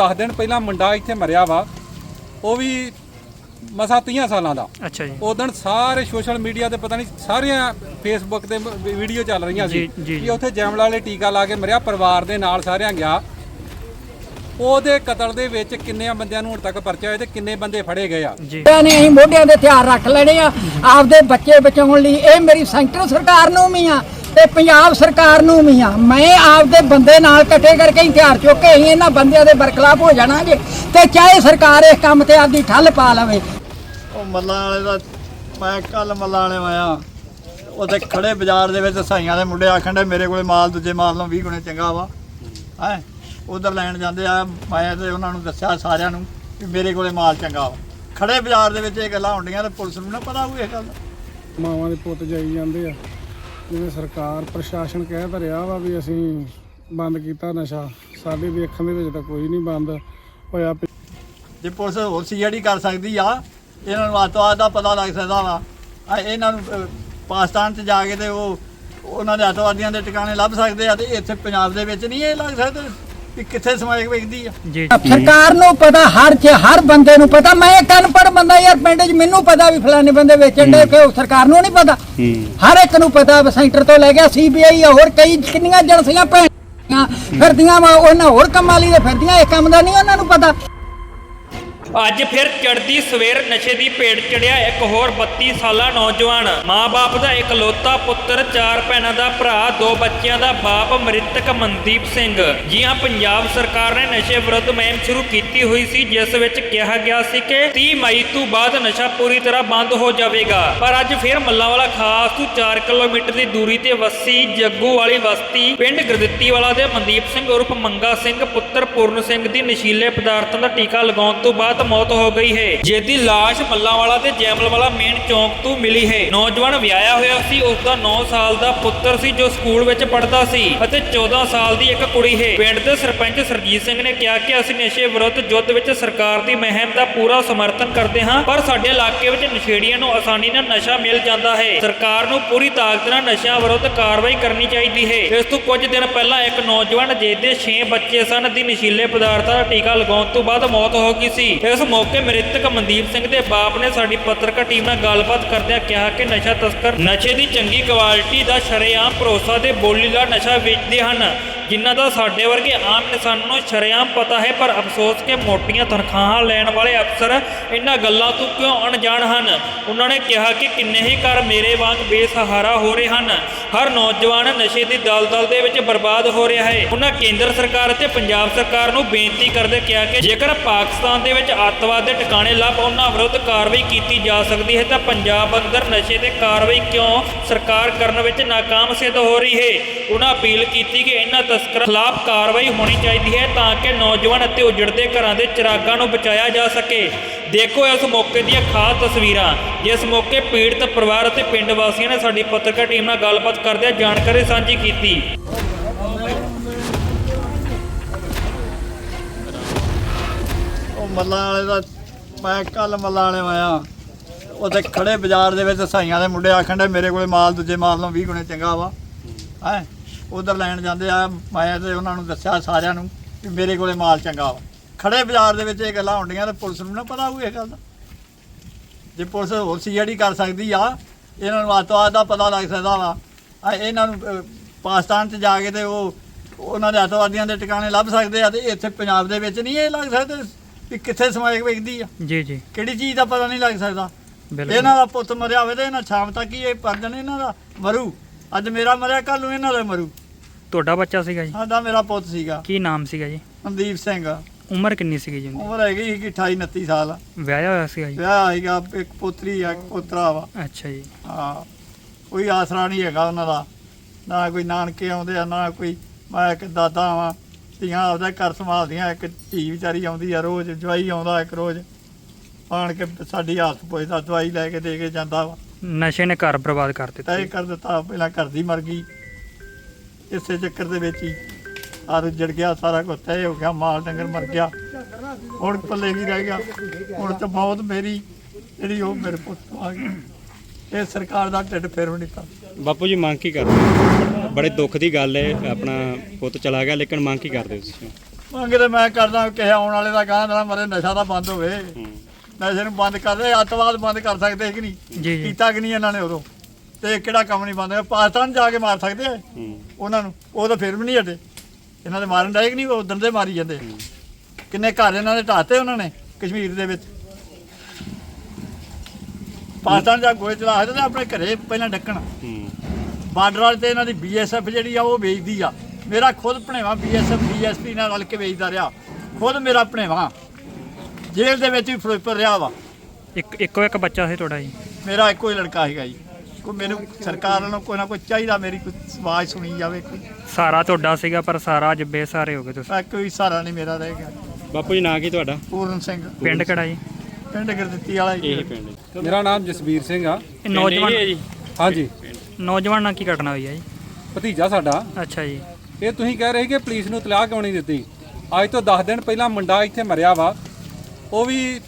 10 ਦਿਨ ਪਹਿਲਾਂ ਮੁੰਡਾ ਇੱਥੇ ਮਰਿਆ ਵਾ ਉਹ ਵੀ ਮਸਾ 30 ਸਾਲਾਂ ਦਾ। ਅੱਛਾ ਜੀ। ਉਦੋਂ ਸਾਰੇ ਸੋਸ਼ਲ ਮੀਡੀਆ ਤੇ ਪਤਾ ਨਹੀਂ ਸਾਰੀਆਂ ਫੇਸਬੁੱਕ ਤੇ ਵੀਡੀਓ ਚੱਲ ਰਹੀਆਂ ਸੀ। ਕਿ ਉੱਥੇ ਜੈਮਲਾ ਵਾਲੇ ਟੀਕਾ ਲਾ ਕੇ ਮਰਿਆ ਪਰਿਵਾਰ ਦੇ ਨਾਲ ਸਾਰਿਆਂ ਗਿਆ। ਉਹਦੇ ਕਤਲ ਦੇ ਵਿੱਚ ਕਿੰਨੇ ਬੰਦਿਆਂ ਨੂੰ ਹੁਣ ਤੱਕ ਪਰਚਾ ਹੋਇਆ ਤੇ ਕਿੰਨੇ ਬੰਦੇ ਫੜੇ ਗਏ ਆ। ਜੀ। ਬੱਚਿਆਂ ਨੇ ਅਸੀਂ ਮੋਢਿਆਂ ਦੇ ਹਥਿਆਰ ਰੱਖ ਲੈਣੇ ਆ। ਆਪਦੇ ਬੱਚੇ ਬਚਾਉਣ ਲਈ ਇਹ ਮੇਰੀ ਸੈਂਟਰ ਸਰਕਾਰ ਨੂੰ ਵੀ ਆ। ਤੇ ਪੰਜਾਬ ਸਰਕਾਰ ਨੂੰ ਵੀ ਆ। ਮੈਂ ਆਪਦੇ ਬੰਦੇ ਨਾਲ ਇਕੱਠੇ ਕਰਕੇ ਹਥਿਆਰ ਚੁੱਕ ਕੇ ਅਸੀਂ ਇਹਨਾਂ ਬੰਦਿਆਂ ਦੇ ਬਰਖਲਾਫ ਹੋ ਜਾਣਾਗੇ ਤੇ ਚਾਹੇ ਸਰਕਾਰ ਇਸ ਕੰਮ ਤੇ ਆਪਦੀ ਠੱਲ ਪਾ ਲਵੇ। ਉਹ ਮੱਲਾਂ ਵਾਲੇ ਦਾ ਮੈਂ ਕੱਲ ਮੱਲਾਂ ਵਾਲੇ ਆਇਆ। ਉੱਥੇ ਖੜੇ ਬਾਜ਼ਾਰ ਦੇ ਵਿੱਚ ਸਾਈਆਂ ਦੇ ਮੁੰਡੇ ਆਖਣ ਦੇ ਮੇਰੇ ਕੋਲੇ ਮਾਲ ਦੂਜੇ ਮਾਲ ਨਾਲੋਂ 20 ਗੁਣੇ ਚੰਗਾ ਵਾ। ਹੈ? ਉਧਰ ਲੈਣ ਜਾਂਦੇ ਆ। ਮੈਂ ਤੇ ਉਹਨਾਂ ਨੂੰ ਦੱਸਿਆ ਸਾਰਿਆਂ ਨੂੰ ਵੀ ਮੇਰੇ ਕੋਲੇ ਮਾਲ ਚੰਗਾ ਵਾ। ਖੜੇ ਬਾਜ਼ਾਰ ਦੇ ਵਿੱਚ ਇਹ ਗੱਲਾਂ ਹੁੰਦੀਆਂ ਤੇ ਪੁਲਿਸ ਨੂੰ ਨਾ ਪਤਾ ਹੋਊ ਇਹ ਗੱਲ। ਮਾਵਾਂ ਦੇ ਪੁੱਤ ਜਾਈ ਜਾਂਦੇ ਆ। ਜਿਵੇਂ ਸਰਕਾਰ, ਪ੍ਰਸ਼ਾਸਨ ਕਹਿ ਤਾਂ ਰਿਹਾ ਵਾ ਵੀ ਅਸੀਂ ਬੰਦ ਕੀਤਾ ਨਸ਼ਾ। ਸਾਡੇ ਵੇਖਣ ਦੇ ਵਿੱਚ ਤਾਂ ਕੋਈ ਨਹੀਂ ਬੰਦ ਹੋਇਆ। ਜੇ ਪੁਲਿਸ ਹੋਰ ਸੀਆਈਡੀ ਕਰ ਸਕਦੀ ਆ, ਇਹਨਾਂ ਨੂੰ ਆਤਵਾਦ ਦਾ ਪਤਾ ਲੱਗ ਸਕਦਾ ਵਾ। ਆ ਇਹਨਾਂ ਨੂੰ ਪਾਕਿਸਤਾਨ 'ਚ ਜਾ ਕੇ ਤੇ ਉਹ, ਉਹਨਾਂ ਦੇ ਆਤਵਾਦੀਆਂ ਦੇ ਟਿਕਾਣੇ ਲੱਭ ਸਕਦੇ ਆ ਤੇ ਇੱਥੇ ਪੰਜਾਬ ਦੇ ਵਿੱਚ ਨਹੀਂ ਇਹ ਲੱਗ ਸਕਦੇ। ਵੀ ਕਿੱਥੇ ਸਮਾਇਕ ਵੇਖਦੀ ਆ? ਜੀ ਸਰਕਾਰ ਨੂੰ ਪਤਾ ਹਰ ਚ ਹਰ ਬੰਦੇ ਨੂੰ ਪਤਾ। ਮੈਂ ਇੱਕ ਅਨਪੜ੍ਹ ਬੰਦਾ ਯਾਰ ਪਿੰਡ 'ਚ ਮੈਨੂੰ ਪਤਾ ਵੀ ਫਲਾਣੇ ਬੰਦੇ ਵੇਚਣ ਦੇ ਕਿ ਉਹ ਸਰਕਾਰ ਨੂੰ ਨਹੀਂ ਪਤਾ। ਹਰ ਇੱਕ ਨੂੰ ਪਤਾ ਸੈਂਟਰ ਤੋਂ ਲੈ ਗਿਆ ਸੀਬੀਆਈ ਹੋਰ ਕਈ ਕਿੰਨੀਆਂ ਏਜੰਸੀਆਂ ਭੈਣਾਂ ਫਿਰਦੀਆਂ ਵਾ ਉਹਨਾਂ ਹੋਰ ਕੰਮਾਂ ਲਈ ਤੇ ਫਿਰਦੀਆਂ ਇਹ ਕੰਮ ਦਾ ਨਹੀਂ ਉਹਨਾਂ ਨੂੰ ਪਤਾ। ਅੱਜ ਫਿਰ ਚੜਦੀ ਸਵੇਰ ਨਸ਼ੇ ਦੀ ਭੇਟ ਚੜਿਆ ਇੱਕ ਹੋਰ 32 ਸਾਲਾ ਨੌਜਵਾਨ। ਮਾਂ-ਬਾਪ ਦਾ ਇਕਲੌਤਾ ਪੁੱਤਰ, ਚਾਰ ਭੈਣਾਂ ਦਾ ਭਰਾ, ਦੋ ਬੱਚਿਆਂ ਦਾ ਬਾਪ ਮ੍ਰਿਤਕ ਮਨਦੀਪ ਸਿੰਘ। ਜੀ ਹਾਂ ਪੰਜਾਬ ਸਰਕਾਰ ਨੇ ਨਸ਼ੇ ਵਿਰੁੱਧ ਮੁਹਿੰਮ ਸ਼ੁਰੂ ਕੀਤੀ ਹੋਈ ਸੀ, ਜਿਸ ਵਿੱਚ ਕਿਹਾ ਗਿਆ ਸੀ ਕਿ 30 ਮਈ ਤੋਂ ਬਾਅਦ ਨਸ਼ਾ ਪੂਰੀ ਤਰ੍ਹਾਂ ਬੰਦ ਹੋ ਜਾਵੇਗਾ। ਪਰ ਅੱਜ ਫਿਰ ਮੱਲਾਂਵਾਲਾ ਖਾਸ ਤੋਂ 4 ਕਿਲੋਮੀਟਰ ਦੀ ਦੂਰੀ ਤੇ ਵਸੀ ਜੱਗੂ ਵਾਲੀ ਬਸਤੀ ਪਿੰਡ ਗੁਰਦਿੱਤੀ ਵਾਲਾ ਦੇ ਮਨਦੀਪ ਸਿੰਘ ਉਰਫ ਮੰਗਾ ਸਿੰਘ, ਪੁੱਤਰ ਪੂਰਨ ਸਿੰਘ ਦੀ ਨਸ਼ੀਲੇ ਪਦਾਰਥਾਂ ਦਾ ਟੀਕਾ ਲਗਾਉਣ ਤੋਂ ਬਾਅਦ ਮੌਤ ਹੋ ਗਈ ਹੈ। ਜਿਹਦੀ ਲਾਸ਼ ਮੱਲਾਂਵਾਲਾ ਤੇ ਜੈਮਲਵਾਲਾ ਮੇਨ ਚੌਂਕ ਤੋਂ ਮਿਲੀ ਹੈ। ਨੌਜਵਾਨ ਵਿਆਹਿਆ ਹੋਇਆ ਸੀ ਉਸ ਦਾ 9 ਸਾਲ ਦਾ ਪੁੱਤਰ ਸੀ, ਜੋ ਸਕੂਲ ਵਿੱਚ ਪੜ੍ਹਦਾ ਸੀ ਅਤੇ 14 ਸਾਲ ਦੀ ਇੱਕ ਕੁੜੀ ਹੈ। ਪਿੰਡ ਦੇ ਸਰਪੰਚ ਸਰਜੀਤ ਸਿੰਘ ਨੇ ਕਿਹਾ ਕਿ ਅਸੀਂ ਨਸ਼ੇ ਵਿਰੁੱਧ ਯੁੱਧ ਵਿੱਚ ਸਰਕਾਰ ਦੀ ਮੁਹਿੰਮ ਦਾ ਪੂਰਾ ਸਮਰਥਨ ਕਰਦੇ ਹਾਂ, ਪਰ ਸਾਡੇ ਇਲਾਕੇ ਵਿੱਚ ਨਸ਼ੇੜੀਆਂ ਨੂੰ ਆਸਾਨੀ ਨਾਲ ਨਸ਼ਾ ਮਿਲ ਜਾਂਦਾ ਹੈ। ਸਰਕਾਰ ਨੂੰ ਪੂਰੀ ਤਾਕਤ ਨਾਲ ਨਸ਼ਿਆਂ ਵਿਰੁੱਧ ਕਾਰਵਾਈ ਕਰਨੀ ਚਾਹੀਦੀ ਹੈ। ਇਸ ਤੋਂ ਕੁਝ ਦਿਨ ਪਹਿਲਾਂ ਇੱਕ ਨੌਜਵਾਨ ਜਿਹਦੇ 6 ਬੱਚੇ ਸਨ, ਦੀ ਨਸ਼ੀਲੇ ਪਦਾਰਥਾਂ ਦਾ ਟੀਕਾ ਲਗਾਉਣ ਤੋਂ ਬਾਅਦ ਮੌਤ ਹੋ ਗਈ ਸੀ। ਇਸ ਮੌਕੇ ਮ੍ਰਿਤਕ ਮਨਦੀਪ ਸਿੰਘ ਦੇ ਬਾਪ ਨੇ ਸਾਡੀ ਪੱਤਰਕਾਰ ਟੀਮ ਨਾਲ ਗੱਲਬਾਤ ਕਰਦਿਆਂ ਕਿਹਾ ਕਿ ਨਸ਼ਾ ਤਸਕਰ ਨਸ਼ੇ ਦੀ ਚੰਗੀ ਕੁਆਲਿਟੀ ਦਾ ਸ਼ਰੇਆਮ ਭਰੋਸਾ ਤੇ ਬੋਲੀਲਾ ਨਸ਼ਾ ਵੇਚਦੇ ਹਨ। ਜਿਨ੍ਹਾਂ ਦਾ ਸਾਡੇ ਵਰਗੇ ਆਮ ਇਨਸਾਨਾਂ ਨੂੰ ਸ਼ਰੇਆਮ ਪਤਾ ਹੈ, ਪਰ ਅਫਸੋਸ ਕਿ ਮੋਟੀਆਂ ਤਨਖਾਹਾਂ ਲੈਣ ਵਾਲੇ ਅਫਸਰ ਇਹਨਾਂ ਗੱਲਾਂ ਤੋਂ ਕਿਉਂ ਅਣਜਾਣ ਹਨ? ਉਹਨਾਂ ਨੇ ਕਿਹਾ ਕਿ ਕਿੰਨੇ ਹੀ ਘਰ ਮੇਰੇ ਵਾਂਗ ਬੇਸਹਾਰਾ ਹੋ ਰਹੇ ਹਨ। ਹਰ ਨੌਜਵਾਨ ਨਸ਼ੇ ਦੀ ਦਲਦਲ ਦੇ ਵਿੱਚ ਬਰਬਾਦ ਹੋ ਰਿਹਾ ਹੈ। ਉਹਨਾਂ ਕੇਂਦਰ ਸਰਕਾਰ ਅਤੇ ਪੰਜਾਬ ਸਰਕਾਰ ਨੂੰ ਬੇਨਤੀ ਕਰਦੇ ਕਿਹਾ ਕਿ ਜੇਕਰ ਪਾਕਿਸਤਾਨ ਦੇ ਵਿੱਚ ਅੱਤਵਾਦ ਦੇ ਟਿਕਾਣੇ ਲੱਭ ਉਹਨਾਂ ਵਿਰੁੱਧ ਕਾਰਵਾਈ ਕੀਤੀ ਜਾ ਸਕਦੀ ਹੈ, ਤਾਂ ਪੰਜਾਬ ਅੰਦਰ ਨਸ਼ੇ ਤੇ ਕਾਰਵਾਈ ਕਿਉਂ ਸਰਕਾਰ ਕਰਨ ਵਿੱਚ ਨਾਕਾਮ ਸਿੱਧ ਹੋ ਰਹੀ ਹੈ? ਉਹਨਾਂ ਅਪੀਲ ਕੀਤੀ ਕਿ ਇਹਨਾਂ ਤਸਕਰਾਂ ਖਿਲਾਫ ਕਾਰਵਾਈ ਹੋਣੀ ਚਾਹੀਦੀ ਹੈ ਤਾਂ ਕਿ ਨੌਜਵਾਨ ਅਤੇ ਉਜੜਦੇ ਘਰਾਂ ਦੇ ਚਿਰਾਗਾਂ ਨੂੰ ਬਚਾਇਆ ਜਾ ਸਕੇ। ਦੇਖੋ ਇਸ ਮੌਕੇ ਦੀਆਂ ਖਾਸ ਤਸਵੀਰਾਂ। ਜਿਸ ਮੌਕੇ ਪੀੜਤ ਪਰਿਵਾਰ ਅਤੇ ਪਿੰਡ ਵਾਸੀਆਂ ਨੇ ਸਾਡੀ ਪੱਤਰਕਾਰ ਟੀਮ ਨਾਲ ਗੱਲਬਾਤ ਕਰਦਿਆਂ ਜਾਣਕਾਰੀ ਸਾਂਝੀ ਕੀਤੀ। ਉਹ ਮੱਲਾਂ ਵਾਲੇ ਦਾ, ਮੈਂ ਕੱਲ ਮੱਲਾਂ ਵਾਲੇ ਆਇਆ। ਉੱਥੇ ਖੜੇ ਬਾਜ਼ਾਰ ਦੇ ਵਿੱਚ ਸਾਈਆਂ ਦੇ ਮੁੰਡੇ ਆਖਣ ਦੇ ਮੇਰੇ ਕੋਲੇ ਮਾਲ ਦੂਜੇ ਮਾਲ ਨਾਲੋਂ 20 ਗੁਣੇ ਚੰਗਾ ਵਾ। ਹੈ? ਉਧਰ ਲੈਣ ਜਾਂਦੇ ਆ ਮੈਂ ਤੇ ਉਹਨਾਂ ਨੂੰ ਦੱਸਿਆ ਸਾਰਿਆਂ ਨੂੰ ਵੀ ਮੇਰੇ ਕੋਲੇ ਮਾਲ ਚੰਗਾ ਵਾ। ਖੜੇ ਬਾਜ਼ਾਰ ਦੇ ਵਿੱਚ ਇਹ ਗੱਲਾਂ ਹੁੰਦੀਆਂ ਤੇ ਪੁਲਿਸ ਨੂੰ ਨਾ ਪਤਾ ਹੋਊ ਇਹ ਗੱਲ ਦਾ। ਜੇ ਪੁਲਿਸ ਹੋਰ ਸੀਆਈਡੀ ਕਰ ਸਕਦੀ ਆ ਇਹਨਾਂ ਨੂੰ ਆਤਵਾਦ ਦਾ ਪਤਾ ਲੱਗ ਸਕਦਾ ਵਾ। ਆ ਇਹਨਾਂ ਨੂੰ ਪਾਕਿਸਤਾਨ 'ਚ ਜਾ ਕੇ ਤੇ ਉਹ ਉਹਨਾਂ ਦੇ ਆਤਵਾਦੀਆਂ ਦੇ ਟਿਕਾਣੇ ਲੱਭ ਸਕਦੇ ਆ ਤੇ ਇੱਥੇ ਪੰਜਾਬ ਦੇ ਵਿੱਚ ਨਹੀਂ ਇਹ ਲੱਗ ਸਕਦੇ ਵੀ ਕਿੱਥੇ ਸਮਾਇਕ ਵੇਖਦੀ ਆ। ਜੀ ਜੀ। ਕਿਹੜੀ ਚੀਜ਼ ਦਾ ਪਤਾ ਨਹੀਂ ਲੱਗ ਸਕਦਾ। ਇਹਨਾਂ ਦਾ ਪੁੱਤ ਮਰਿਆ ਹੋਵੇ ਤੇ ਇਹਨਾਂ ਸ਼ਾਮ ਤੱਕ ਹੀ ਇਹ ਪਰਜਨ ਇਹਨਾਂ ਦਾ ਮਰੂ। ਅੱਜ ਮੇਰਾ ਮਰਿਆ ਕੱਲ ਨੂੰ ਇਹਨਾਂ ਦਾ ਮਰੂ। ਤੁਹਾਡਾ ਬੱਚਾ ਸੀਗਾ ਜੀ? ਸਾਡਾ ਮੇਰਾ ਪੁੱਤ ਸੀਗਾ। ਕੀ ਨਾਮ ਸੀਗਾ ਜੀ? ਮਨਦੀਪ ਸਿੰਘ। ਉਮਰ ਕਿੰਨੀ ਸੀਗੀ ਜੀ ਉਹਦੀ? ਉਮਰ ਹੈਗੀ ਸੀ 28 29 ਸਾਲ। ਵਿਆਹਿਆ ਹੋਇਆ ਸੀਗਾ ਜੀ? ਵਿਆਹ ਹੈਗਾ ਇੱਕ ਪੁੱਤਰੀ ਆ ਇੱਕ ਪੁੱਤਰਾ ਵਾ। ਅੱਛਾ ਜੀ। ਹਾਂ ਕੋਈ ਆਸਰਾ ਨਹੀਂ ਹੈਗਾ ਉਹਨਾਂ ਦਾ। ਨਾ ਕੋਈ ਨਾਨਕੇ ਆਉਂਦੇ ਆ ਨਾ ਕੋਈ ਮੈਂ ਇੱਕ ਦਾਦਾ ਵਾਂ। ਧੀਆਂ ਆਪਦਾ ਘਰ ਸੰਭਾਲਦੀਆਂ ਇੱਕ ਧੀ ਵਿਚਾਰੀ ਆਉਂਦੀ ਆ ਰੋਜ਼ ਜਵਾਈ ਆਉਂਦਾ ਇੱਕ ਰੋਜ਼। ਆਣ ਕੇ ਸਾਡੀ ਹਾਲਤ ਪੁੱਛਦਾ ਦਵਾਈ ਲੈ ਕੇ ਦੇ ਕੇ ਜਾਂਦਾ ਵਾ। ਨਸ਼ੇ ਨੇ ਘਰ ਬਰਬਾਦ ਕਰ ਦਿੱਤਾ ਤੈਅ ਕਰ ਦਿੱਤਾ ਪਹਿਲਾਂ ਘਰ ਦੀ ਮਰ ਗਈ। ਇਸੇ ਚੱਕਰ ਦੇ ਵਿੱਚ ਹੀ ਆਰ ਜੜ ਗਿਆ ਸਾਰਾ ਕੁਝ ਤੈਅ ਹੋ ਗਿਆ ਮਾਲ ਡੰਗਰ ਮਰ ਗਿਆ। ਹੁਣ ਪੱਲੇ ਕੀ ਰਹਿ ਗਿਆ। ਹੁਣ ਤਾਂ ਬਹੁਤ ਮੇਰੀ ਜਿਹੜੀ ਉਹ ਮੇਰੇ ਪੁੱਤ ਤੋਂ ਆ ਗਈ। ਇਹ ਸਰਕਾਰ ਦਾ ਢਿੱਡ ਫੇਰ ਨਹੀਂ ਪਾ ਬਾਪੂ ਜੀ ਮੰਗ ਕੀ ਕਰਦੇ? ਬੜੇ ਦੁੱਖ ਦੀ ਗੱਲ ਹੈ ਆਪਣਾ ਪੁੱਤ ਚਲਾ ਗਿਆ ਲੇਕਿਨ ਮੰਗ ਕੀ ਕਰਦੇ ਤੁਸੀਂ? ਮੰਗੇ ਤੇ ਮੈਂ ਕਰਦਾ ਕਿਸੇ ਆਉਣ ਵਾਲੇ ਦਾ ਗਾਂ ਨਾ ਮਰੇ ਨਸ਼ਾ ਤਾਂ ਬੰਦ ਹੋਵੇ। ਨਸ਼ੇ ਨੂੰ ਬੰਦ ਕਰ ਦੇ ਅੱਤਵਾਦ ਬੰਦ ਕਰ ਸਕਦੇ ਕਿ ਨਹੀਂ? ਕੀਤਾ ਕਿ ਨਹੀਂ ਇਹਨਾਂ ਨੇ ਉਦੋਂ? ਤੇ ਕਿਹੜਾ ਕੰਮ ਨਹੀਂ ਬੰਦ ਹੋਇਆ? ਪਾਕਿਸਤਾਨ ਜਾ ਕੇ ਮਾਰ ਸਕਦੇ ਆ। ਉਹਨਾਂ ਨੂੰ। ਉਹ ਤਾਂ ਫਿਰ ਵੀ ਨਹੀਂ ਹਟੇ। ਇਹਨਾਂ ਦੇ ਮਾਰਨ ਡਾਇਕ ਨਹੀਂ? ਉਦੋਂ ਦੇ ਮਾਰੀ ਜਾਂਦੇ। ਕਿੰਨੇ ਘਰ ਇਹਨਾਂ ਦੇ ਢਾਤੇ ਉਹਨਾਂ ਨੇ ਕਸ਼ਮੀਰ ਦੇ ਵਿੱਚ। ਪਾਕਿਸਤਾਨ ਜਾ ਗੋਏ ਚਲਾ ਹਟਦੇ ਆਪਣੇ ਘਰੇ ਪਹਿਲਾਂ ਡੱਕਣ। ਬਾਰਡਰ ਵਾਲੇ ਤੇ ਇਹਨਾਂ ਦੀ ਬੀਐਸਐਫ ਜਿਹੜੀ ਆ ਉਹ ਵੇਚਦੀ ਆ। ਮੇਰਾ ਖੁਦ ਭਣੇਵਾ ਬੀਐਸਐਫ ਬੀਐਸਪੀ ਨਾਲ ਰਲ ਕੇ ਵੇਚਦਾ ਰਿਹਾ। ਖੁਦ ਮੇਰਾ ਭਣੇਵਾ। ਜੇਲ੍ਹ ਦੇ ਵਿੱਚ ਵੀ ਫਿਰੋਜ਼ਪੁਰ ਰਿਹਾ ਵਾ। ਇੱਕ ਇੱਕੋ ਇੱਕ ਬੱਚਾ ਸੀ ਤੁਹਾਡਾ ਜੀ? ਮੇਰਾ ਇੱਕੋ ਹੀ ਲੜਕਾ ਹੈਗਾ ਜੀ। ਕੋਈ ਮੈਨੂੰ ਸਰਕਾਰ ਵੱਲੋਂ ਕੋਈ ਨਾ ਕੋਈ ਚਾਹੀਦਾ ਮੇਰੀ ਕੋਈ ਆਵਾਜ਼ ਸੁਣੀ ਜਾਵੇ ਕੋਈ। ਸਾਰਾ ਤੁਹਾਡਾ ਸੀਗਾ ਪਰ ਸਾਰਾ ਅੱਜ ਬੇਸਹਾਰੇ ਹੋ ਗਏ ਤੁਸੀਂ। ਮੈਂ ਕੋਈ ਸਹਾਰਾ ਨਹੀਂ ਮੇਰਾ ਰਹਿ ਗਿਆ। ਬਾਪੂ ਜੀ ਨਾਂ ਕੀ ਤੁਹਾਡਾ? ਪੂਰਨ ਸਿੰਘ। ਪਿੰਡ ਕਿਹੜਾ ਜੀ? ਪਿੰਡ ਗੁਰਦਿੱਤੀ ਵਾਲਾ ਜੀ। ਇਹ ਪਿੰਡ ਮੇਰਾ ਨਾਮ ਜਸਵੀਰ ਸਿੰਘ ਆ। ਇਹ ਨੌਜਵਾਨ ਜੀ। ਹਾਂਜੀ। ਨੌਜਵਾਨ ਨਾਲ ਕੀ ਘਟਨਾ ਹੋਈ ਹੈ ਜੀ? ਭਤੀਜਾ ਸਾਡਾ। ਅੱਛਾ ਜੀ। ਇਹ ਤੁਸੀਂ ਕਹਿ ਰਹੇ ਕਿ ਪੁਲਿਸ ਨੂੰ ਤਲਾਕ ਕਿਉਂ ਨਹੀਂ ਦਿੱਤੀ? ਅੱਜ ਤੋਂ 10 ਦਿਨ ਪਹਿਲਾਂ ਮੁੰਡਾ ਇੱਥੇ ਮਰਿਆ ਵਾ। ਉਹ ਵੀ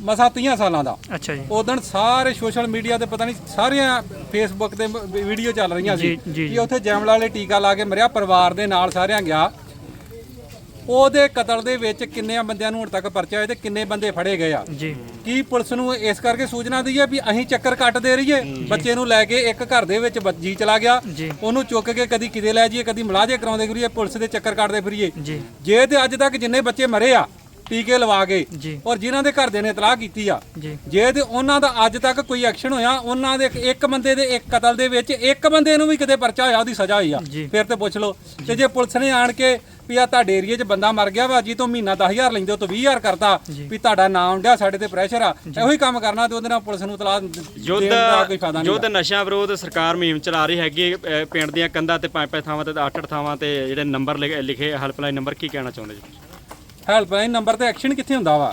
ਮਸਾ 30 ਸਾਲਾਂ ਦਾ। ਅੱਛਾ ਜੀ। ਉਦੋਂ ਸਾਰੇ ਸੋਸ਼ਲ ਮੀਡੀਆ ਤੇ ਪਤਾ ਨਹੀਂ ਸਾਰੀਆਂ ਫੇਸਬੁੱਕ ਤੇ ਵੀਡੀਓ ਚੱਲ ਰਹੀਆਂ ਸੀ ਕਿ ਉੱਥੇ ਜੈਮਲਾ ਵਾਲੇ ਟੀਕਾ ਲਾ ਕੇ ਮਰਿਆ ਪਰਿਵਾਰ ਦੇ ਨਾਲ ਸਾਰਿਆਂ ਗਿਆ। ਉਹਦੇ ਕਤਲ ਦੇ ਵਿੱਚ ਕਿੰਨੇ ਬੰਦਿਆਂ ਨੂੰ ਹੁਣ ਤੱਕ ਪਰਚਾ ਹੋਇਆ ਤੇ ਕਿੰਨੇ ਬੰਦੇ ਫੜੇ ਗਏ ਆ। ਜੀ। ਕੀ ਪੁਲਿਸ ਨੂੰ ਇਸ ਕਰਕੇ ਸੂਚਨਾ ਦਈਏ ਵੀ ਅਸੀਂ ਚੱਕਰ ਕੱਟ ਦੇ ਰਹੀਏ ਬੱਚੇ ਨੂੰ ਲੈ ਕੇ ਇੱਕ ਘਰ ਦੇ ਵਿੱਚ ਜੀ ਚਲਾ ਗਿਆ। ਉਹਨੂੰ ਚੁੱਕ ਕੇ ਕਦੀ ਕਿਤੇ ਲੈ ਜਾਈਏ ਕਦੀ ਮਲਾਜੇ ਕਰਾਉਂਦੇ ਫਿਰੀਏ ਪੁਲਿਸ ਦੇ ਚੱਕਰ ਕੱਟਦੇ ਫਿਰੀਏ। ਜੀ। ਜੇ ਤੇ ਅੱਜ ਤੱਕ ਜਿੰਨੇ ਬੱਚੇ ਮਰੇ ਆ ਟੀਕੇ ਲਵਾ ਕੇ ਜੀ। ਔਰ ਜਿਨ੍ਹਾਂ ਦੇ ਘਰਦਿਆਂ ਨੇ ਇਤਲਾਹ ਕੀਤੀ ਆ ਜੀ। ਜੇ ਤੇ ਉਹਨਾਂ ਦਾ ਅੱਜ ਤੱਕ ਕੋਈ ਐਕਸ਼ਨ ਹੋਇਆ ਉਹਨਾਂ ਦੇ ਇੱਕ- ਬੰਦੇ ਦੇ ਇੱਕ ਕਤਲ ਦੇ ਵਿੱਚ ਇੱਕ ਬੰਦੇ ਨੂੰ ਵੀ ਕਿਤੇ ਪਰਚਾ ਹੋਇਆ ਉਹਦੀ ਸਜ਼ਾ ਹੋਈ ਆ। ਜੀ। ਫਿਰ ਤੇ ਪੁੱਛ ਲਓ। ਤੇ ਜੇ ਪੁਲਿਸ ਨੇ ਆਣ ਕੇ ਵੀ ਆ ਤੁਹਾਡੇ ਏਰੀਏ 'ਚ ਬੰਦਾ ਮਰ ਗਿਆ ਵਾ ਜੀ ਤੋਂ ਮਹੀਨਾ 10000 ਲੈਂਦੇ ਹੋ ਤੋਂ 20000 ਕਰਤਾ ਵੀ ਤੁਹਾਡਾ ਨਾਮ ਡਿਆ ਸਾਡੇ ਤੇ ਪ੍ਰੈਸ਼ਰ ਆ ਇਹੋ ਹੀ ਕੰਮ ਕਰਨਾ ਤੇ ਉਹਦੇ ਨਾਲ ਪੁਲਿਸ ਨੂੰ ਤਲਾਹ ਦੇਣ ਦਾ ਕੋਈ ਫਾਇਦਾ ਨਹੀਂ ਯੁੱਧ ਨਸ਼ਾ ਵਿਰੋਧ ਸਰਕਾਰ ਮੁਹਿੰਮ ਚਲਾ ਰਹੀ ਹੈਗੀ ਪਿੰਡ ਦੀਆਂ ਕੰਧਾਂ ਤੇ ਪੰਜ ਪੰਜ ਥਾਵਾਂ ਤੇ ਅੱਠ ਅੱਠ ਥਾਵਾਂ ਤੇ ਜਿਹੜੇ ਨੰਬਰ ਲਿਖ- ਲਿਖੇ ਹੈਲਪਲਾਈਨ ਨੰਬਰ ਕੀ ਕਹਿਣਾ ਚਾਹੁੰਦੇ ਜੀ? ਹੈਲਪਲਾਈਨ ਨੰਬਰ ਤੇ ਐਕਸ਼ਨ ਕਿੱਥੇ ਹੁੰਦਾ ਵਾ?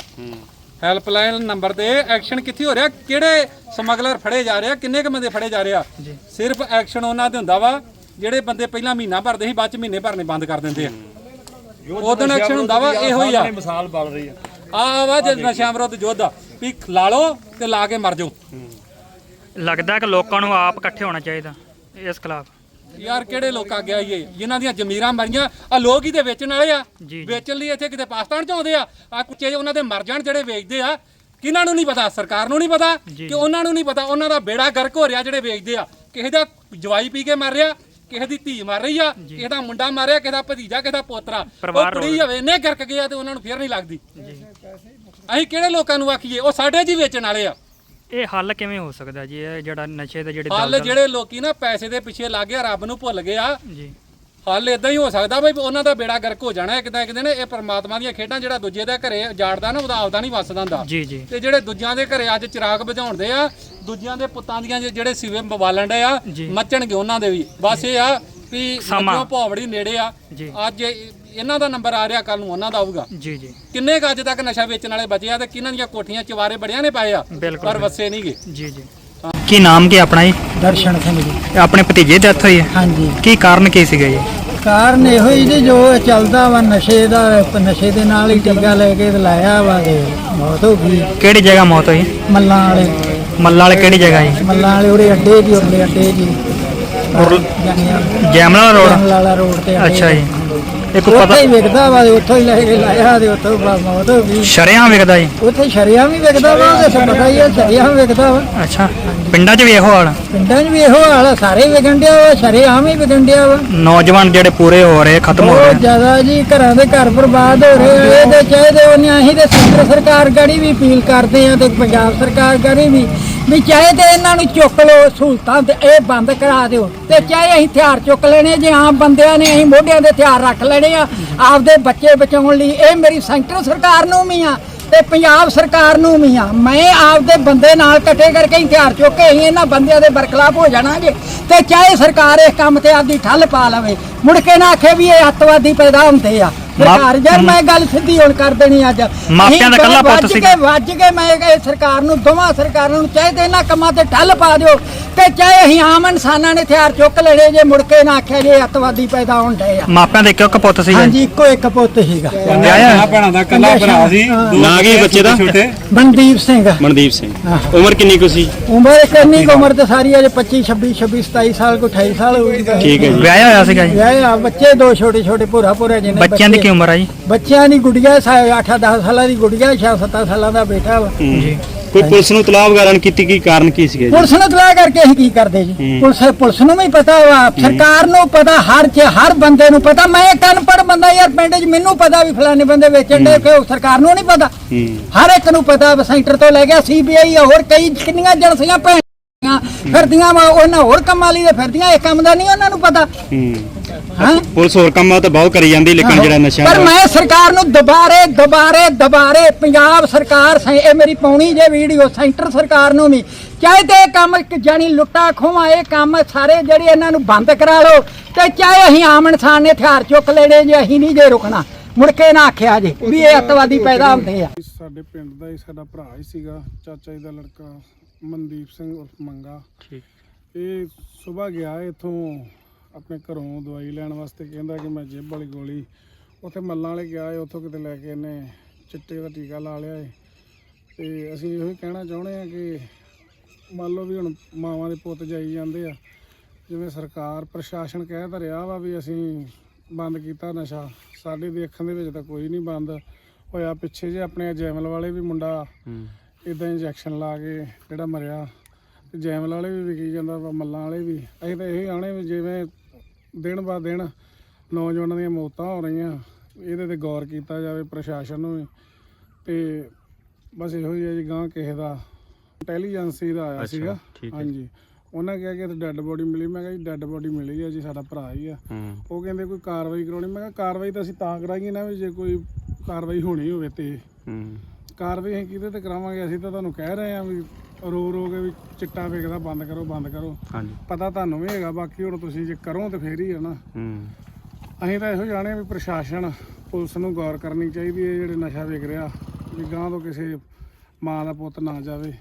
ਹੈਲਪਲਾਈਨ ਨੰਬਰ ਤੇ ਐਕਸ਼ਨ ਕਿੱਥੇ ਹੋ ਰਿਹਾ? ਕਿਹੜੇ ਸਮਗਲਰ ਫੜੇ ਜਾ ਰਹੇ ਆ? ਕਿੰਨੇ ਕ ਬੰਦੇ ਫੜੇ ਜਾ ਰਹੇ ਆ? ਸਿਰਫ ਐਕਸ਼ਨ ਉਹਨਾਂ ਤੇ ਹੁੰਦਾ ਵਾ ਜਿਹੜੇ ਬੰਦੇ ਪਹਿਲਾਂ ਮਹੀਨਾ ਭਰਦੇ ਸੀ ਬਾਅਦ ਚ ਮਹੀਨੇ ਭਰਨੇ ਬੰਦ ਕਰ ਦਿੰਦੇ ਆ। ਉਦੋਂ ਐਕਸ਼ਨ ਹੁੰਦਾ ਵਾ ਇਹੋ ਹੀ ਆ। ਮਿਸਾਲ ਬਣ ਰਹੀ ਹੈ ਆ ਵਾ ਜੇ ਨਸ਼ਾ ਵਿਰੋਧ ਯੁੱਧ ਵੀ ਲਾ ਲਓ ਤੇ ਲਾ ਕੇ ਮਰ ਜਾਓ। ਲੱਗਦਾ ਕਿ ਲੋਕਾਂ ਨੂੰ ਆਪ ਇਕੱਠੇ ਹੋਣਾ ਚਾਹੀਦਾ ਇਸ ਖਿਲਾਫ। ਯਾਰ ਕਿਹੜੇ ਲੋਕ ਆ ਗਿਆ ਇਹ? ਜਿਨ੍ਹਾਂ ਦੀਆਂ ਜ਼ਮੀਰਾਂ ਮਰੀਆਂ ਆ ਲੋਕ ਹੀ ਤੇ ਵੇਚਣ ਵਾਲੇ ਆ। ਵੇਚਣ ਲਈ ਇੱਥੇ ਕਿਤੇ ਪਾਕਿਸਤਾਨ ਚ ਆਉਂਦੇ ਆ। ਆ ਕੁੱਚੇ ਉਹਨਾਂ ਦੇ ਮਰ ਜਾਣ ਜਿਹੜੇ ਵੇਚਦੇ ਆ ਕਿਹਨਾਂ ਨੂੰ ਨਹੀਂ ਪਤਾ? ਸਰਕਾਰ ਨੂੰ ਨਹੀਂ ਪਤਾ। ਕਿ ਉਹਨਾਂ ਨੂੰ ਨਹੀਂ ਪਤਾ? ਉਹਨਾਂ ਦਾ ਬੇੜਾ ਗਰਕ ਹੋ ਰਿਹਾ ਜਿਹੜੇ ਵੇਚਦੇ ਆ। ਕਿਸੇ ਦਾ ਜਵਾਈ ਪੀ ਕੇ ਮਰ ਰਿਹਾ ਕਿਸੇ ਦੀ ਧੀ ਮਰ ਰਹੀ ਆ ਕਿਸੇ ਦਾ ਮੁੰਡਾ ਮਰ ਰਿਹਾ ਕਿਸੇ ਦਾ ਭਤੀਜਾ ਕਿਸੇ ਦਾ ਪੋਤਰਾ। ਉਹ ਕੁੜੀ ਹੋਵੇ ਨੇ ਗਰਕ ਗਿਆ ਤੇ ਉਹਨਾਂ ਨੂੰ ਫੇਰ ਨਹੀਂ ਲੱਗਦੀ। ਅਸੀਂ ਕਿਹੜੇ ਲੋਕਾਂ ਨੂੰ ਆਖੀਏ? ਉਹ ਸਾਡੇ ਜੀ ਵੇਚਣ ਵਾਲੇ ਆ। ਇਹ ਹੱਲ ਕਿਵੇਂ ਹੋ ਸਕਦਾ ਜੀ? ਇਹ ਜਿਹੜਾ ਨਸ਼ੇ ਦੇ ਜਿਹੜੇ ਹੱਲ ਦਲਦਲ- ਜਿਹੜੇ ਲੋਕੀ ਨਾ ਪੈਸੇ ਦੇ ਪਿੱਛੇ ਲੱਗ ਗਿਆ ਰੱਬ ਨੂੰ ਭੁੱਲ ਗਏ ਆ ਜੀ। ਹੱਲ ਇਦਾਂ ਹੀ ਹੋ ਸਕਦਾ ਬਈ ਉਹਨਾਂ ਦਾ ਬੇੜਾ ਗਰਕ ਹੋ ਜਾਣਾ ਇੱਕ ਤਾਂ ਇੱਕ ਦਿਨ ਇਹ ਪਰਮਾਤਮਾ ਦੀਆਂ ਖੇਡਾਂ ਜਿਹੜਾ ਦੂਜੇ ਦੇ ਘਰੇ ਜਾੜਦਾ ਨਾ ਉਹਦਾ ਆਪਦਾ ਨਹੀਂ ਵਸਦਾ ਹੁੰਦਾ ਜੀ ਜੀ। ਤੇ ਜਿਹੜੇ ਦੂਜਿਆਂ ਦੇ ਘਰੇ ਅੱਜ ਚਿਰਾਗ ਬੁਝਾਉਂਦੇ ਆ ਦੂਜਿਆਂ ਦੇ ਪੁੱਤਾਂ ਦੀਆਂ ਜੇ- ਜਿਹੜੇ ਸਿਵੇ ਬਾਲਣ ਦੇ ਆ ਜੀ। ਮੱਚਣਗੇ ਉਹਨਾਂ ਦੇ ਵੀ। ਬਸ ਇਹ ਆ ਵੀ ਸਮਾਂ। ਮੱਝੋਂ ਭੌਵੜੀ ਨੇੜੇ ਆ। ਜੀ। ਅੱਜ ਇਹ- ਇਹਨਾਂ ਦਾ ਨੰਬਰ ਆ ਰਿਹਾ ਕੱਲ ਨੂੰ ਉਹਨਾਂ ਦਾ ਆਊਗਾ। ਜੀ ਜੀ। ਕਿੰਨੇ ਕੁ ਅੱਜ ਤੱਕ ਨਸ਼ਾ ਵੇਚਣ ਵਾਲੇ ਬਚੇ ਆ ਤੇ ਕਿਹਨਾਂ ਦੀਆਂ ਕੋਠੀਆਂ ਚਵਾਰੇ ਬੜਿਆਂ ਨੇ ਪਾਏ ਆ? ਬਿਲਕੁਲ, ਪਰ ਵਸੇ ਨਹੀਂਗੇ ਜੀ ਜੀ। ਕੀ ਨਾਮ ਕੀ ਆਪਣਾ ਜੀ? ਦਰਸ਼ਨ ਸਿੰਘ ਜੀ। ਆਪਣੇ ਭਤੀਜੇ ਦੀ ਡੈਥ ਹੋਈ ਹੈ? ਹਾਂਜੀ। ਕੀ ਕਾਰਨ ਕੀ ਸੀਗਾ ਜੀ? ਕਾਰਨ ਇਹੋ ਹੀ ਜੀ ਜੋ ਚੱਲਦਾ ਵਾ ਨਸ਼ੇ ਦਾ ਨਸ਼ੇ ਦੇ ਨਾਲ ਹੀ ਟੀਕਾ ਲੈ ਕੇ ਤੇ ਲਾਇਆ ਵਾ ਤੇ ਮੌਤ ਹੋ ਗਈ। ਕਿਹੜੀ ਜਗ੍ਹਾ ਮੌਤ ਹੋਈ? ਮੱਲਾਂ ਵਾਲੇ। ਮੱਲਾ ਵਾਲੇ ਕਿਹੜੀ ਜਗ੍ਹਾ ਜੀ? ਮੱਲਾਂ ਵਾਲੇ ਉਹਦੇ ਅੱਡੇ ਜੀ ਉਹਦੇ ਅੱਡੇ ਜੀ। ਜੈਮਲਾ ਰੋਡ? ਵਾਲਾ ਰੋਡ ਤੇ ਅੱਡੇ ਅੱਛਾ ਜੀ। ਇੱਕ ਉੱਥੇ ਪਤਾ ਹੀ ਵਿਕਦਾ ਵਾ ਉੱਥੋਂ ਹੀ ਲੈ ਕੇ ਲਾਇਆ ਤੇ ਉੱਥੋਂ ਬਾ- ਮੌਤ ਹੋ ਗਈ ਸ਼ਰਿਆਂ ਵਿਕਦਾ ਜੀ? ਉੱਥੇ ਸ਼ਰਿਆਂ ਵੀ ਵਿਕਦਾ ਵਾ ਤੇ ਸਭ ਪਤਾ ਹੀ ਹੈ ਸ਼ਰਿਆਂ ਵਿਕਦਾ ਵਾ। ਅੱਛਾ। ਪਿੰਡਾਂ 'ਚ ਵੀ ਇਹੋ ਹਾਲ? ਪਿੰਡਾਂ 'ਚ ਵੀ ਇਹੋ ਹਾਲ ਆ ਸਾਰੇ ਵਿਕਣ ਡਿਆ ਵਾ ਸ਼ਰਿਆਂ ਵੀ ਵਿਕਣ ਡਿਆ ਵਾ। ਨੌਜਵਾਨ ਜਿਹੜੇ ਪੂਰੇ ਹੋ ਰਹੇ ਖਤਮ ਹੋ ਬਹੁਤ ਰਹੇ। ਜ਼ਿਆਦਾ ਜੀ ਘਰਾਂ ਦੇ ਘਰ ਬਰਬਾਦ ਹੋ ਰਹੇ ਆ ਇਹਦੇ ਚਾਹੀਦੇ ਉਹਨੇ ਅਸੀਂ ਤੇ ਕੇਂਦਰ ਸਰਕਾਰ ਗੜੀ ਵੀ ਅਪੀਲ ਕਰਦੇ ਆ ਤੇ ਪੰਜਾਬ ਸਰਕਾਰ ਗੜੀ ਵੀ ਵੀ ਚਾਹੇ ਤੇ ਇਹਨਾਂ ਨੂੰ ਚੁੱਕ ਲਓ ਸਹੂਲਤਾਂ ਤੇ ਇਹ ਬੰਦ ਕਰਾ ਦਿਓ ਤੇ ਚਾਹੇ ਅਸੀਂ ਹਥਿਆਰ ਚੁੱਕ ਲੈਣੇ ਜੇ ਆਮ ਬੰਦਿਆਂ ਨੇ ਅਸੀਂ ਮੋਢਿਆਂ ਦੇ ਹਥਿਆਰ ਰੱਖ ਲੈਣੇ ਆ, ਆਪਦੇ ਬੱਚੇ ਬਚਾਉਣ ਲਈ ਇਹ ਮੇਰੀ ਸੈਂਟਰ ਸਰਕਾਰ ਨੂੰ ਵੀ ਆ ਤੇ ਪੰਜਾਬ ਸਰਕਾਰ ਨੂੰ ਵੀ ਆ। ਮੈਂ ਆਪਦੇ ਬੰਦੇ ਨਾਲ ਇਕੱਠੇ ਕਰਕੇ ਹਥਿਆਰ ਚੁੱਕ ਕੇ ਅਸੀਂ ਇਹਨਾਂ ਬੰਦਿਆਂ ਦੇ ਬਰਖਲਾਫ ਹੋ ਜਾਣਾ ਜੇ ਤੇ ਚਾਹੇ ਸਰਕਾਰ ਇਸ ਕੰਮ ਤੇ ਆਪਦੀ ਠੱਲ ਪਾ ਲਵੇ। ਮੁੜ ਕੇ ਨਾ ਆਖੇ ਵੀ ਇਹ ਅੱਤਵਾਦੀ ਪੈਦਾ ਹੁੰਦੇ ਆ। ਸਰਕਾਰ ਯਾਰ ਮੈਂ ਗੱਲ ਸਿੱਧੀ ਹੁਣ ਕਰ ਦੇਣੀ ਅੱਜ। ਮਾਪਿਆਂ ਦਾ ਇਕੱਲਾ ਪੁੱਤ। ਕੇ ਵੱਜ ਕੇ ਮੈਂ ਇਹ ਸਰਕਾਰ ਨੂੰ ਦੋਵਾਂ ਸਰਕਾਰਾਂ ਨੂੰ ਚਾਹੇ ਤੇ ਇਹਨਾਂ ਕੰਮਾਂ ਤੇ ਠੱਲ ਪਾ ਦਿਓ ਤੇ ਚਾਹੇ ਅਸੀਂ ਆਮ ਇਨਸਾਨਾਂ ਨੇ ਹਥਿਆਰ ਚੁੱਕ ਲੈਣੇ ਜੇ ਮੁੜ ਕੇ ਨਾ ਆਖਿਆ ਜੇ ਅੱਤਵਾਦੀ ਪੈਦਾ ਹੁੰਦੇ ਆ। ਮਾਪਿਆਂ ਦੇ ਕਿਉਂ ਪੁੱਤ ਸੀ ਹਾਂਜੀ ਇੱਕੋ ਇੱਕ ਪੁੱਤ ਸੀਗਾ। ਵਿਆਹਿਆ ਭੈਣਾਂ ਦਾ ਇਕੱਲਾ ਭਰਾ ਸੀ ਹਾਂ। ਨਾਂ ਕੀ ਬੱਚੇ ਦਾ? ਮਨਦੀਪ ਸਿੰਘ। ਮਨਦੀਪ ਸਿੰਘ। ਹਾਂ। ਉਮਰ ਕਿੰਨੀ ਕੁ ਸੀ? ਉਮਰ ਕਿੰਨੀ ਕੁ ਉਮਰ ਤੇ ਸਾਰੀ ਅਜੇ 25 26 26 27 ਸਾਲ ਕੋ 28 ਸਾਲ ਹੋਊਗੀ ਠੀਕ ਹੈ ਜੀ। ਵਿਆਹਿਆ ਹੋਇਆ ਸੀਗਾ ਜੀ? ਵਿਆਹ ਆ ਬੱਚੇ ਦੋ ਛੋਟੇ ਛੋਟੇ ਭੂਰਾ ਭੂਰਾ ਜਿਹਨੇ ਬੱਚਿਆਂ ਦੀ ਕੀ ਉਮਰ ਆ ਜੀ ਬੱਚਿਆਂ ਦੀ ਗੁੜੀਆ 8-10 ਸਾਲਾਂ ਦੀ ਗੁੜੀਆ 6-7 ਸਾਲਾਂ ਦਾ ਬੇਟਾ ਵਾ। ਜੀ। ਕੋਈ ਪੁਲਿਸ ਨੂੰ ਤਲਾਬ ਵਗੈਰਾ ਨਹੀਂ ਕੀਤੀ ਕੀ ਕਾਰਨ ਕੀ ਸੀਗੇ ਜੀ? ਪੁਲਿਸ ਨੂੰ ਤਲਾ ਕਰਕੇ ਅਸੀਂ ਕੀ ਕਰਦੇ ਜੀ? ਪੁਲਿਸ ਪੁਲਿਸ ਨੂੰ ਵੀ ਪਤਾ ਵਾ ਸਰਕਾਰ ਨੂੰ ਪਤਾ ਹਰ ਚ ਹਰ ਬੰਦੇ ਨੂੰ ਪਤਾ। ਮੈਂ ਇੱਕ ਅਨਪੜ੍ਹ ਬੰਦਾ ਯਾਰ ਪਿੰਡ 'ਚ ਮੈਨੂੰ ਪਤਾ ਵੀ ਫਲਾਣੇ ਬੰਦੇ ਵੇਚਣ ਦੇ ਕਿ ਸਰਕਾਰ ਨੂੰ ਨਹੀਂ ਪਤਾ। ਹੂੰ। ਹਰ ਇੱਕ ਨੂੰ ਪਤਾ ਵਾ, ਸੈਂਟਰ ਤੋਂ ਲੈ ਗਿਆ ਸੀਬੀਆਈ ਹੋਰ ਕਈ ਕਿੰਨੀਆਂ ਏਜੰਸੀਆਂ ਭੈਣਾਂ ਫਿਰਦੀਆਂ ਵਾ ਉਹਨਾਂ ਹੋਰ ਕੰਮਾਂ ਲਈ ਤੇ ਫਿਰਦੀਆਂ ਇਹ ਕੰਮ ਦਾ ਨਹੀਂ ਉਹਨਾਂ ਨੂੰ ਪਤਾ। ਹੂੰ। ਹਾਂ? ਪੁਲਿਸ ਹੋਰ ਕੰਮਾਂ ਤਾਂ ਬਹੁਤ ਕਰੀ ਜਾਂਦੀ ਲੇਕਿਨ ਜਿਹੜਾ ਨਸ਼ਿਆਂ ਪਰ ਮੈਂ ਸਰਕਾਰ ਨੂੰ ਦੁਬਾਰੇ ਦੁਬਾਰੇ ਦੁਬਾਰੇ ਪੰਜਾਬ ਸਰਕਾਰ ਸੈ- ਇਹ ਮੇਰੀ ਪਾਉਣੀ ਜੇ ਵੀਡੀਓ ਸੈਂਟਰ ਸਰਕਾਰ ਨੂੰ ਵੀ। ਚਾਹੇ ਤੇ ਇਹ ਕੰਮ ਜਾਨੀ ਲੁੱਟਾ ਖੋਵਾ ਇਹ ਕੰਮ ਸਾਰੇ ਜਿਹੜੇ ਇਹਨਾਂ ਨੂੰ ਬੰਦ ਕਰਾ ਲਓ ਤੇ ਚਾਹੇ ਅਸੀਂ ਆਮ ਇਨਸਾਨ ਨੇ ਹਥਿਆਰ ਚੁੱਕ ਲੈਣੇ ਜੇ ਅਸੀਂ ਨਹੀਂ ਜੇ ਰੁਕਣਾ। ਮੁੜ ਕੇ ਨਾ ਆਖਿਆ ਜੇ ਵੀ ਇਹ ਅੱਤਵਾਦੀ ਪੈਦਾ ਹੁੰਦੇ ਆ। ਸਾਡੇ ਪਿੰਡ ਦਾ ਹੀ ਸਾਡਾ ਭਰਾ ਹੀ ਸੀਗਾ ਚਾਚਾ ਜੀ ਦਾ ਲੜਕਾ ਮਨਦੀਪ ਸਿੰਘ ਉਰਫ ਮੰਗਾ। ਠੀਕ। ਇਹ ਸਵੇਰ ਗਿਆ ਇੱਥੋਂ ਆਪਣੇ ਘਰੋਂ ਦਵਾਈ ਲੈਣ ਵਾਸਤੇ ਕਹਿੰਦਾ ਕਿ ਮੈਂ ਜੇਬ ਵਾਲੀ ਗੋਲੀ ਉੱਥੇ ਮੱਲਾਂ ਵਾਲੇ ਗਿਆ ਏ ਉੱਥੋਂ ਕਿਤੇ ਲੈ ਕੇ ਇਹਨੇ ਚਿੱਟੇ ਦਾ ਟੀਕਾ ਲਾ ਲਿਆ ਏ। ਤੇ ਅਸੀਂ ਇਹੋ ਹੀ ਕਹਿਣਾ ਚਾਹੁੰਦੇ ਆ ਕਿ ਮੰਨ ਲਓ ਵੀ ਹੁਣ ਮਾਵਾਂ ਦੇ ਪੁੱਤ ਜਾਈ ਜਾਂਦੇ ਆ ਜਿਵੇਂ ਸਰਕਾਰ ਪ੍ਰਸ਼ਾਸਨ ਕਹਿ ਤਾਂ ਰਿਹਾ ਵਾ ਵੀ ਅਸੀਂ ਬੰਦ ਕੀਤਾ ਨਸ਼ਾ ਸਾਡੇ ਦੇਖਣ ਦੇ ਵਿੱਚ ਤਾਂ ਕੋਈ ਨਹੀਂ ਬੰਦ ਹੋਇਆ। ਪਿੱਛੇ ਜੇ ਆਪਣੇ ਜੈਮਲ ਵਾਲੇ ਵੀ ਮੁੰਡਾ ਹੂੰ। ਇਦਾਂ ਇੰਜੈਕਸ਼ਨ ਲਾ ਕੇ ਜਿਹੜਾ ਮਰਿਆ ਤੇ ਜੈਮਲ ਵਾਲੇ ਵੀ ਵਿਕੀ ਜਾਂਦਾ ਵਾ ਮੱਲਾਂ ਵਾਲੇ ਵੀ। ਅਸੀਂ ਤਾਂ ਇਹੀ ਆਣੇ ਵੀ ਜਿਵੇਂ ਦਿਨ ਬਾ ਦਿਨ ਨੌਜਵਾਨਾਂ ਦੀਆਂ ਮੌਤਾਂ ਹੋ ਰਹੀਆਂ। ਇਹਦੇ ਤੇ ਗੌਰ ਕੀਤਾ ਜਾਵੇ ਪ੍ਰਸ਼ਾਸਨ ਨੂੰ ਤੇ ਬਸ ਇਹੋ ਹੀ ਹੈ ਜੀ ਗਾਂ ਕਿਸੇ ਦਾ ਇੰਟੈਲੀਜੈਂਸੀ ਦਾ ਆਇਆ ਸੀਗਾ। ਹਾਂਜੀ। ਉਹਨਾਂ ਕਿਹਾ ਕਿ ਇੱਥੇ ਡੈੱਡ ਬੋਡੀ ਮਿਲੀ। ਮੈਂ ਕਿਹਾ ਜੀ ਡੈੱਡ ਬੋਡੀ ਮਿਲੀ ਹੈ ਜੀ ਸਾਡਾ ਭਰਾ ਹੀ ਆ। ਉਹ ਕਹਿੰਦੇ ਕੋਈ ਕਾਰਵਾਈ ਕਰਾਉਣੀ। ਮੈਂ ਕਿਹਾ ਕਾਰਵਾਈ ਤਾਂ ਅਸੀਂ ਤਾਂ ਕਰਾਂਗੇ ਨਾ ਵੀ ਜੇ ਕੋਈ ਕਾਰਵਾਈ ਹੋਣੀ ਹੋਵੇ ਤੇ। ਕਾਰਵਾਈ ਅਸੀਂ ਕਿਹਦੇ ਤੇ ਕਰਾਵਾਂਗੇ? ਅਸੀਂ ਤਾਂ ਤੁਹਾਨੂੰ ਕਹਿ ਰਹੇ ਹਾਂ ਵੀ ਰੋ ਰੋ ਕੇ ਵੀ ਚਿੱਟਾ ਵੇਚਦਾ ਬੰਦ ਕਰੋ ਬੰਦ ਕਰੋ। ਹਾਂਜੀ। ਪਤਾ ਤੁਹਾਨੂੰ ਵੀ ਹੈਗਾ ਬਾਕੀ ਹੁਣ ਤੁਸੀਂ ਜੇ ਕਰੋ ਤੇ ਫੇਰ ਹੀ ਹੈ ਨਾ। ਹੂੰ। ਅਸੀਂ ਤਾਂ ਇਹੋ ਜਾਣੇ ਵੀ ਪ੍ਰਸ਼ਾਸਨ ਪੁਲਿਸ ਨੂੰ ਗੌਰ ਕਰਨੀ ਚਾਹੀਦੀ ਹੈ ਜਿਹੜੇ ਨਸ਼ਾ ਵੇਚ ਰਿਹਾ ਵੀ ਗਾਂ ਤੋਂ ਕਿਸੇ ਮਾਂ ਦਾ ਪੁੱਤ ਨਾ ਜਾਵੇ।